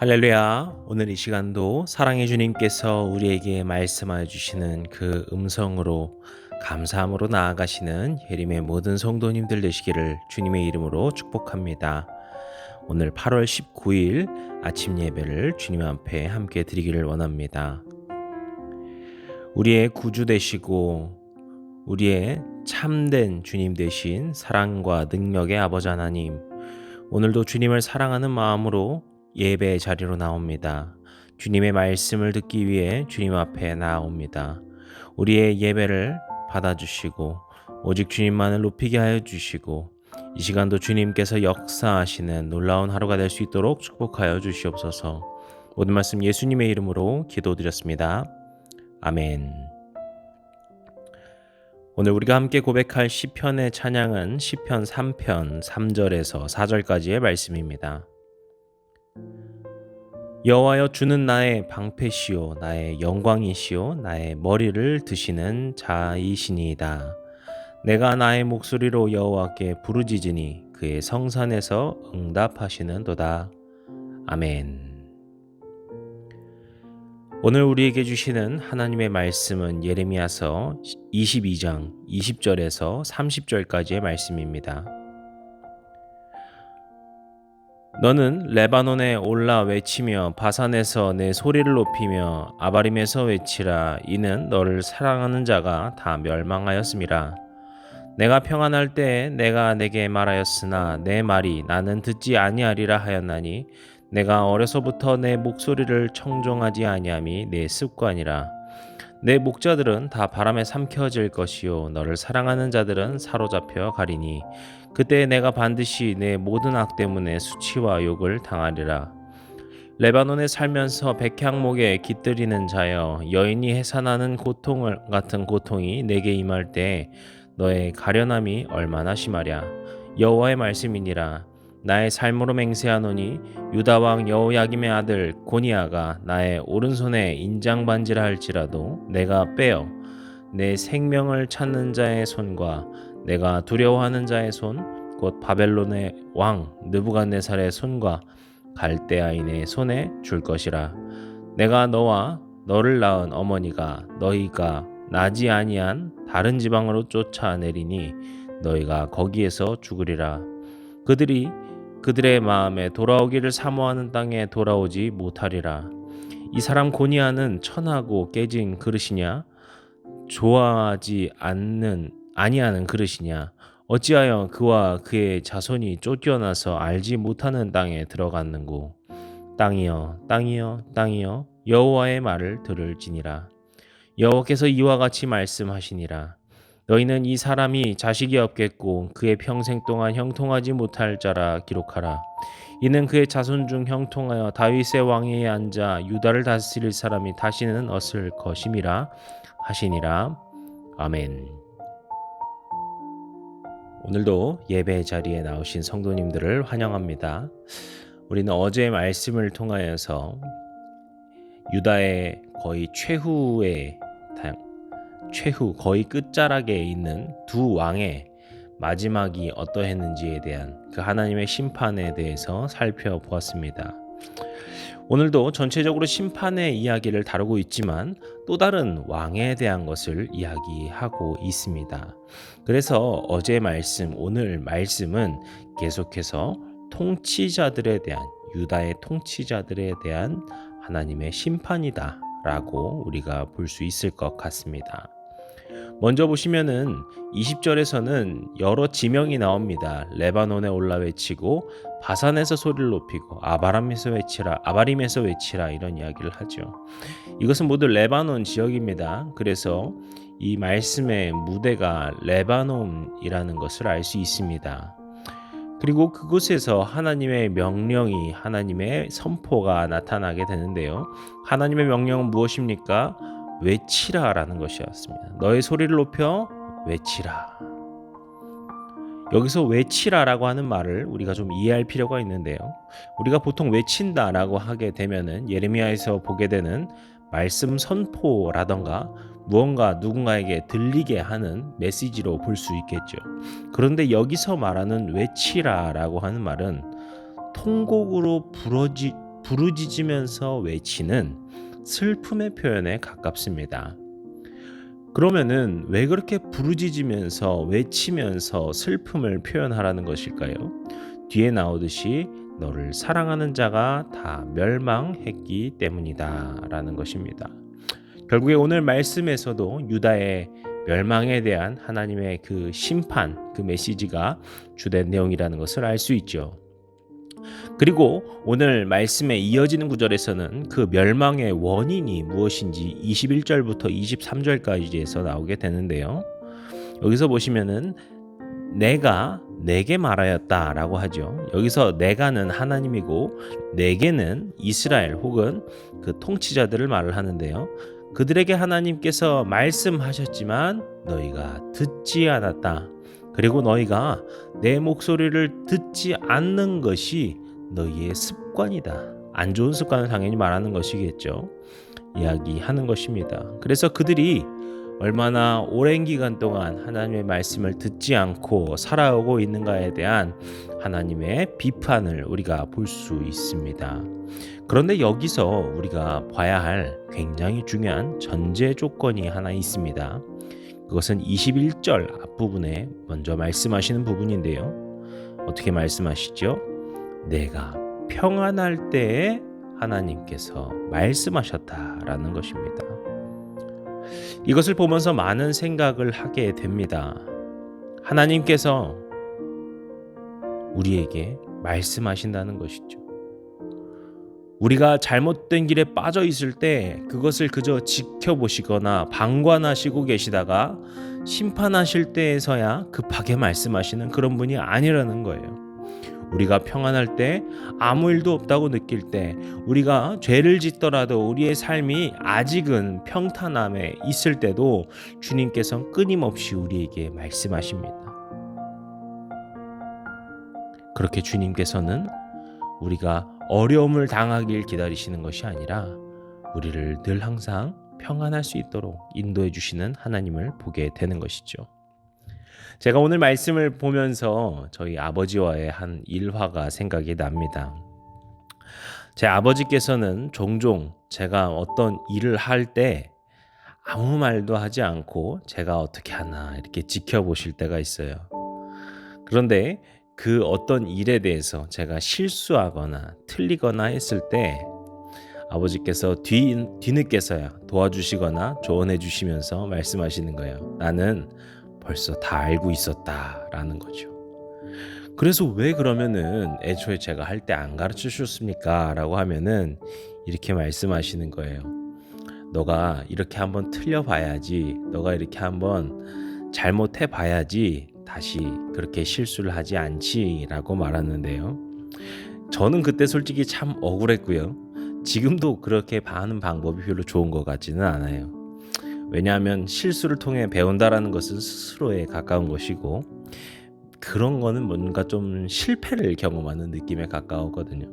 할렐루야. 오늘 이 시간도 사랑의 주님께서 우리에게 말씀하여 주시는 그 음성으로 감사함으로 나아가시는 예림의 모든 성도님들 되시기를 주님의 이름으로 축복합니다. 오늘 8월 19일 아침 예배를 주님 앞에 함께 드리기를 원합니다. 우리의 구주 되시고 우리의 참된 주님 되신 사랑과 능력의 아버지 하나님, 오늘도 주님을 사랑하는 마음으로 예배 자리로 나옵니다. 주님의 말씀을 듣기 위해 주님 앞에 나옵니다. 우리의 예배를 받아주시고 오직 주님만을 높이게 하여 주시고 이 시간도 주님께서 역사하시는 놀라운 하루가 될 수 있도록 축복하여 주시옵소서. 모든 말씀 예수님의 이름으로 기도드렸습니다. 아멘. 오늘 우리가 함께 고백할 시편의 찬양은 시편 3편 3절에서 4절까지의 말씀입니다. 여호와여 주는 나의 방패시요 나의 영광이시요 나의 머리를 드시는 자이시니이다. 내가 나의 목소리로 여호와께 부르짖으니 그의 성산에서 응답하시는도다. 아멘. 오늘 우리에게 주시는 하나님의 말씀은 예레미야서 22장 20절에서 30절까지의 말씀입니다. 너는 레바논에 올라 외치며 바산에서 내 소리를 높이며 아바림에서 외치라. 이는 너를 사랑하는 자가 다 멸망하였음이라. 내가 평안할 때에 내가 내게 말하였으나 내 말이 나는 듣지 아니하리라 하였나니 내가 어려서부터 내 목소리를 청종하지 아니함이 내 습관이라 내 목자들은 다 바람에 삼켜질 것이요. 너를 사랑하는 자들은 사로잡혀 가리니 그때 내가 반드시 내 모든 악 때문에 수치와 욕을 당하리라. 레바논에 살면서 백향목에 깃들이는 자여 여인이 해산하는 고통을 같은 고통이 내게 임할 때 너의 가련함이 얼마나 심하랴. 여호와의 말씀이니라 나의 삶으로 맹세하노니 유다 왕 여호야김의 아들 고니아가 나의 오른손에 인장 반지라 할지라도 내가 빼어 내 생명을 찾는 자의 손과 내가 두려워하는 자의 손 곧 바벨론의 왕 느부갓네살의 손과 갈대아인의 손에 줄 것이라. 내가 너와 너를 낳은 어머니가 너희가 나지 아니한 다른 지방으로 쫓아내리니 너희가 거기에서 죽으리라. 그들이 그들의 마음에 돌아오기를 사모하는 땅에 돌아오지 못하리라. 이 사람 고니아는 천하고 깨진 그릇이냐? 좋아하지 않는 아니하는 그릇이냐? 어찌하여 그와 그의 자손이 쫓겨나서 알지 못하는 땅에 들어갔는고? 땅이여 땅이여 땅이여 여호와의 말을 들을지니라. 여호와께서 이와 같이 말씀하시니라 너희는 이 사람이 자식이 없겠고 그의 평생 동안 형통하지 못할 자라 기록하라 이는 그의 자손 중 형통하여 다윗의 왕위에 앉아 유다를 다스릴 사람이 다시는 없을 것임이라 하시니라 아멘. 오늘도 예배 자리에 나오신 성도님들을 환영합니다. 우리는 어제 말씀을 통하여서 유다의 거의 최후의 최후 거의 끝자락에 있는 두 왕의 마지막이 어떠했는지에 대한 그 하나님의 심판에 대해서 살펴보았습니다. 오늘도 전체적으로 심판의 이야기를 다루고 있지만 또 다른 왕에 대한 것을 이야기하고 있습니다. 그래서 어제 말씀, 오늘 말씀은 계속해서 통치자들에 대한 유다의 통치자들에 대한 하나님의 심판이다 라고 우리가 볼 수 있을 것 같습니다. 먼저 보시면은 20절에서는 여러 지명이 나옵니다. 레바논에 올라 외치고 바산에서 소리를 높이고 아바람에서 외치라 아바림에서 외치라 이런 이야기를 하죠. 이것은 모두 레바논 지역입니다. 그래서 이 말씀의 무대가 레바논이라는 것을 알 수 있습니다. 그리고 그곳에서 하나님의 명령이 하나님의 선포가 나타나게 되는데요. 하나님의 명령은 무엇입니까? 외치라라는 것이었습니다. 너의 소리를 높여 외치라. 여기서 외치라라고 하는 말을 우리가 좀 이해할 필요가 있는데요. 우리가 보통 외친다라고 하게 되면은 예레미야에서 보게 되는 말씀 선포라던가 무언가 누군가에게 들리게 하는 메시지로 볼 수 있겠죠. 그런데 여기서 말하는 외치라라고 하는 말은 통곡으로 부르짖으면서 외치는 슬픔의 표현에 가깝습니다. 그러면은 왜 그렇게 부르짖으면서 외치면서 슬픔을 표현하라는 것일까요? 뒤에 나오듯이 너를 사랑하는 자가 다 멸망했기 때문이다 라는 것입니다. 결국에 오늘 말씀에서도 유다의 멸망에 대한 하나님의 그 심판, 그 메시지가 주된 내용이라는 것을 알 수 있죠. 그리고 오늘 말씀에 이어지는 구절에서는 그 멸망의 원인이 무엇인지 21절부터 23절까지에서 나오게 되는데요. 여기서 보시면은 내가 내게 말하였다라고 하죠. 여기서 내가는 하나님이고 내게는 이스라엘 혹은 그 통치자들을 말을 하는데요. 그들에게 하나님께서 말씀하셨지만 너희가 듣지 않았다. 그리고 너희가 내 목소리를 듣지 않는 것이 너희의 습관이다. 안 좋은 습관을 당연히 말하는 것이겠죠. 이야기하는 것입니다. 그래서 그들이 얼마나 오랜 기간 동안 하나님의 말씀을 듣지 않고 살아오고 있는가에 대한 하나님의 비판을 우리가 볼 수 있습니다. 그런데 여기서 우리가 봐야 할 굉장히 중요한 전제 조건이 하나 있습니다. 그것은 21절 앞부분에 먼저 말씀하시는 부분인데요. 어떻게 말씀하시죠? 내가 평안할 때에 하나님께서 말씀하셨다라는 것입니다. 이것을 보면서 많은 생각을 하게 됩니다. 하나님께서 우리에게 말씀하신다는 것이죠. 우리가 잘못된 길에 빠져 있을 때 그것을 그저 지켜보시거나 방관하시고 계시다가 심판하실 때에서야 급하게 말씀하시는 그런 분이 아니라는 거예요. 우리가 평안할 때 아무 일도 없다고 느낄 때 우리가 죄를 짓더라도 우리의 삶이 아직은 평탄함에 있을 때도 주님께서 끊임없이 우리에게 말씀하십니다. 그렇게 주님께서는 우리가 어려움을 당하길 기다리시는 것이 아니라 우리를 늘 항상 평안할 수 있도록 인도해 주시는 하나님을 보게 되는 것이죠. 제가 오늘 말씀을 보면서 저희 아버지와의 한 일화가 생각이 납니다. 제 아버지께서는 종종 제가 어떤 일을 할 때 아무 말도 하지 않고 제가 어떻게 하나 이렇게 지켜보실 때가 있어요. 그런데 그 어떤 일에 대해서 제가 실수하거나 틀리거나 했을 때 아버지께서 뒤, 뒤늦게서야 도와주시거나 조언해 주시면서 말씀하시는 거예요. 나는 벌써 다 알고 있었다라는 거죠. 그래서 왜 그러면은 애초에 제가 할 때 안 가르쳐 주셨습니까? 라고 하면은 이렇게 말씀하시는 거예요. 너가 이렇게 한번 틀려 봐야지. 너가 이렇게 한번 잘못해 봐야지. 다시 그렇게 실수를 하지 않지라고 말하는데요. 저는 그때 솔직히 참 억울했고요. 지금도 그렇게 하는 방법이 별로 좋은 것 같지는 않아요. 왜냐하면 실수를 통해 배운다라는 것은 스스로에 가까운 것이고 그런 거는 뭔가 좀 실패를 경험하는 느낌에 가까웠거든요.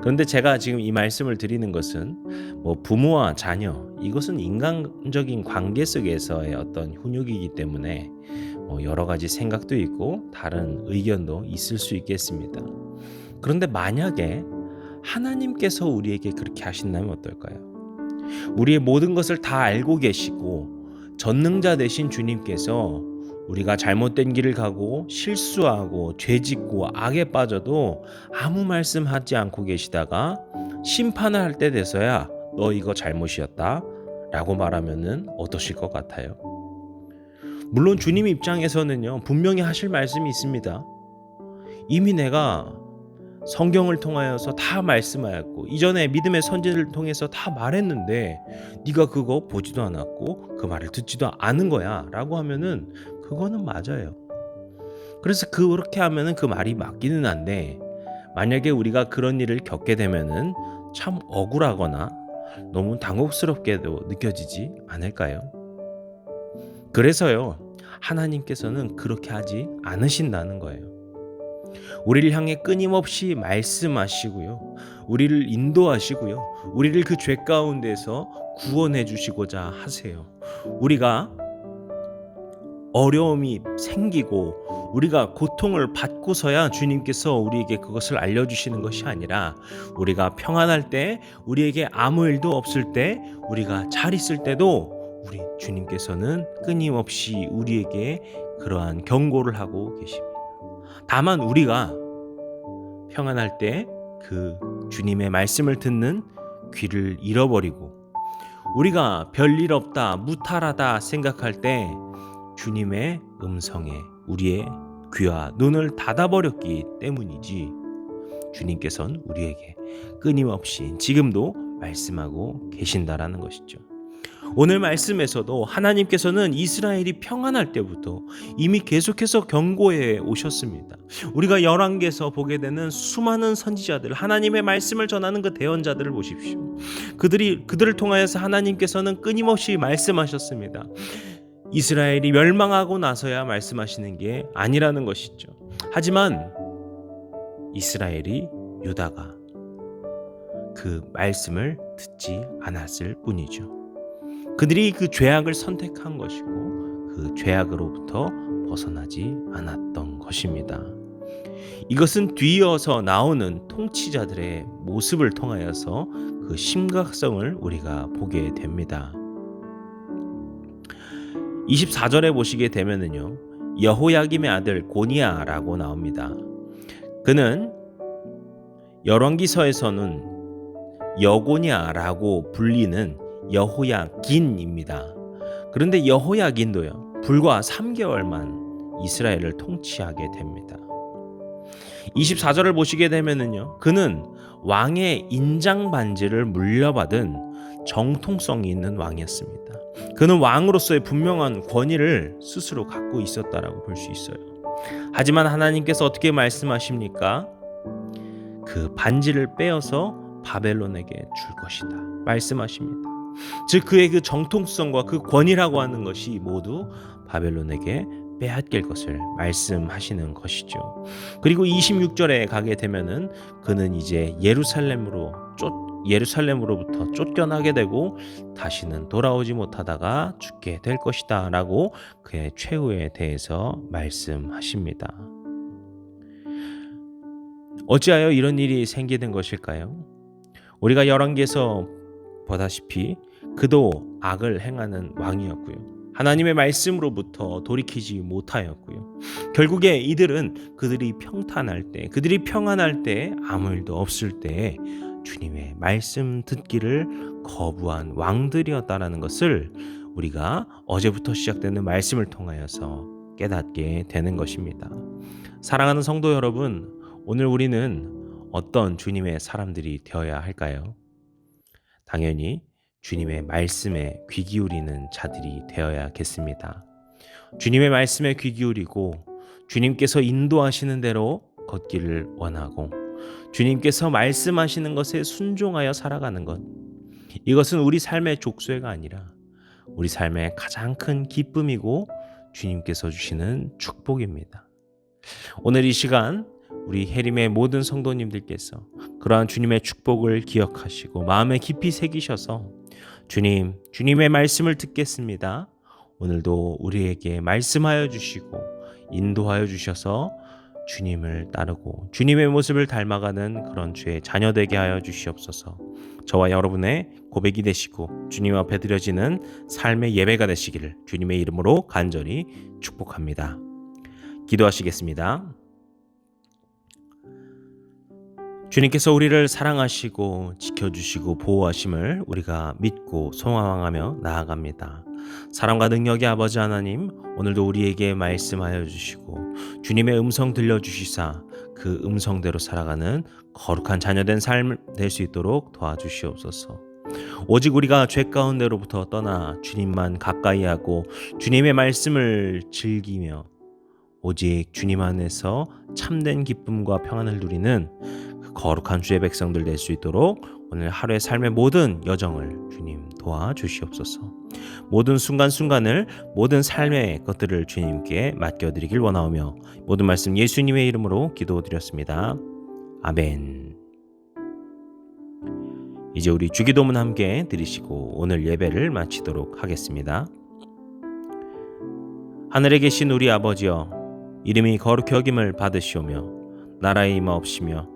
그런데 제가 지금 이 말씀을 드리는 것은 뭐 부모와 자녀 이것은 인간적인 관계 속에서의 어떤 훈육이기 때문에 뭐 여러 가지 생각도 있고 다른 의견도 있을 수 있겠습니다. 그런데 만약에 하나님께서 우리에게 그렇게 하신다면 어떨까요? 우리의 모든 것을 다 알고 계시고 전능자 되신 주님께서 우리가 잘못된 길을 가고 실수하고 죄짓고 악에 빠져도 아무 말씀하지 않고 계시다가 심판을 할 때 돼서야 너 이거 잘못이었다 라고 말하면은 어떠실 것 같아요? 물론 주님 입장에서는요 분명히 하실 말씀이 있습니다. 이미 내가 성경을 통하여서 다 말씀하였고 이전에 믿음의 선지를 통해서 다 말했는데 네가 그거 보지도 않았고 그 말을 듣지도 않은 거야라고 하면은 그거는 맞아요. 그래서 그렇게 하면은 그 말이 맞기는 한데 만약에 우리가 그런 일을 겪게 되면은 참 억울하거나 너무 당혹스럽게도 느껴지지 않을까요? 그래서요 하나님께서는 그렇게 하지 않으신다는 거예요. 우리를 향해 끊임없이 말씀하시고요. 우리를 인도하시고요. 우리를 그 죄 가운데서 구원해 주시고자 하세요. 우리가 어려움이 생기고 우리가 고통을 받고서야 주님께서 우리에게 그것을 알려주시는 것이 아니라 우리가 평안할 때 우리에게 아무 일도 없을 때 우리가 잘 있을 때도 우리 주님께서는 끊임없이 우리에게 그러한 경고를 하고 계십니다. 다만 우리가 평안할 때 그 주님의 말씀을 듣는 귀를 잃어버리고 우리가 별일 없다, 무탈하다 생각할 때 주님의 음성에 우리의 귀와 눈을 닫아버렸기 때문이지 주님께서는 우리에게 끊임없이 지금도 말씀하고 계신다라는 것이죠. 오늘 말씀에서도 하나님께서는 이스라엘이 평안할 때부터 이미 계속해서 경고해 오셨습니다. 우리가 열왕기에서 보게 되는 수많은 선지자들, 하나님의 말씀을 전하는 그 대언자들을 보십시오. 그들이 그들을 통하여서 하나님께서는 끊임없이 말씀하셨습니다. 이스라엘이 멸망하고 나서야 말씀하시는 게 아니라는 것이죠. 하지만 이스라엘이 유다가 그 말씀을 듣지 않았을 뿐이죠. 그들이 그 죄악을 선택한 것이고 그 죄악으로부터 벗어나지 않았던 것입니다. 이것은 뒤이어서 나오는 통치자들의 모습을 통하여서 그 심각성을 우리가 보게 됩니다. 24절에 보시게 되면은요. 여호야김의 아들 고니아라고 나옵니다. 그는 열왕기서에서는 여고냐라고 불리는 여호야긴입니다. 그런데 여호야긴도요. 불과 3개월만 이스라엘을 통치하게 됩니다. 24절을 보시게 되면은요. 그는 왕의 인장 반지를 물려받은 정통성이 있는 왕이었습니다. 그는 왕으로서의 분명한 권위를 스스로 갖고 있었다라고 볼 수 있어요. 하지만 하나님께서 어떻게 말씀하십니까? 그 반지를 빼어서 바벨론에게 줄 것이다. 말씀하십니다. 즉 그의 그 정통성과 그 권위라고 하는 것이 모두 바벨론에게 빼앗길 것을 말씀하시는 것이죠. 그리고 26절에 가게 되면은 그는 이제 예루살렘으로 쫓 예루살렘으로부터 쫓겨나게 되고 다시는 돌아오지 못하다가 죽게 될 것이다라고 그의 최후에 대해서 말씀하십니다. 어찌하여 이런 일이 생기는 것일까요? 우리가 열왕기에서 보다시피 그도 악을 행하는 왕이었고요. 하나님의 말씀으로부터 돌이키지 못하였고요. 결국에 이들은 그들이 평탄할 때, 그들이 평안할 때, 아무 일도 없을 때 주님의 말씀 듣기를 거부한 왕들이었다라는 것을 우리가 어제부터 시작되는 말씀을 통하여서 깨닫게 되는 것입니다. 사랑하는 성도 여러분, 오늘 우리는 어떤 주님의 사람들이 되어야 할까요? 당연히 주님의 말씀에 귀 기울이는 자들이 되어야겠습니다. 주님의 말씀에 귀 기울이고 주님께서 인도하시는 대로 걷기를 원하고 주님께서 말씀하시는 것에 순종하여 살아가는 것. 이것은 우리 삶의 족쇄가 아니라 우리 삶의 가장 큰 기쁨이고 주님께서 주시는 축복입니다. 오늘 이 시간 우리 해림의 모든 성도님들께서 그러한 주님의 축복을 기억하시고 마음에 깊이 새기셔서 주님, 주님의 말씀을 듣겠습니다. 오늘도 우리에게 말씀하여 주시고 인도하여 주셔서 주님을 따르고 주님의 모습을 닮아가는 그런 주의 자녀 되게 하여 주시옵소서. 저와 여러분의 고백이 되시고 주님 앞에 드려지는 삶의 예배가 되시기를 주님의 이름으로 간절히 축복합니다. 기도하시겠습니다. 주님께서 우리를 사랑하시고 지켜주시고 보호하심을 우리가 믿고 소망하며 나아갑니다. 사랑과 능력의 아버지 하나님, 오늘도 우리에게 말씀하여 주시고 주님의 음성 들려 주시사 그 음성대로 살아가는 거룩한 자녀된 삶 될 수 있도록 도와주시옵소서. 오직 우리가 죄 가운데로부터 떠나 주님만 가까이 하고 주님의 말씀을 즐기며 오직 주님 안에서 참된 기쁨과 평안을 누리는 그 거룩한 주의 백성들 될 수 있도록 오늘 하루의 삶의 모든 여정을 주님 도와주시옵소서. 모든 순간순간을 모든 삶의 것들을 주님께 맡겨드리길 원하오며 모든 말씀 예수님의 이름으로 기도드렸습니다. 아멘. 이제 우리 주기도문 함께 드리시고 오늘 예배를 마치도록 하겠습니다. 하늘에 계신 우리 아버지여 이름이 거룩히 여김을 받으시오며 나라의 임하옵시며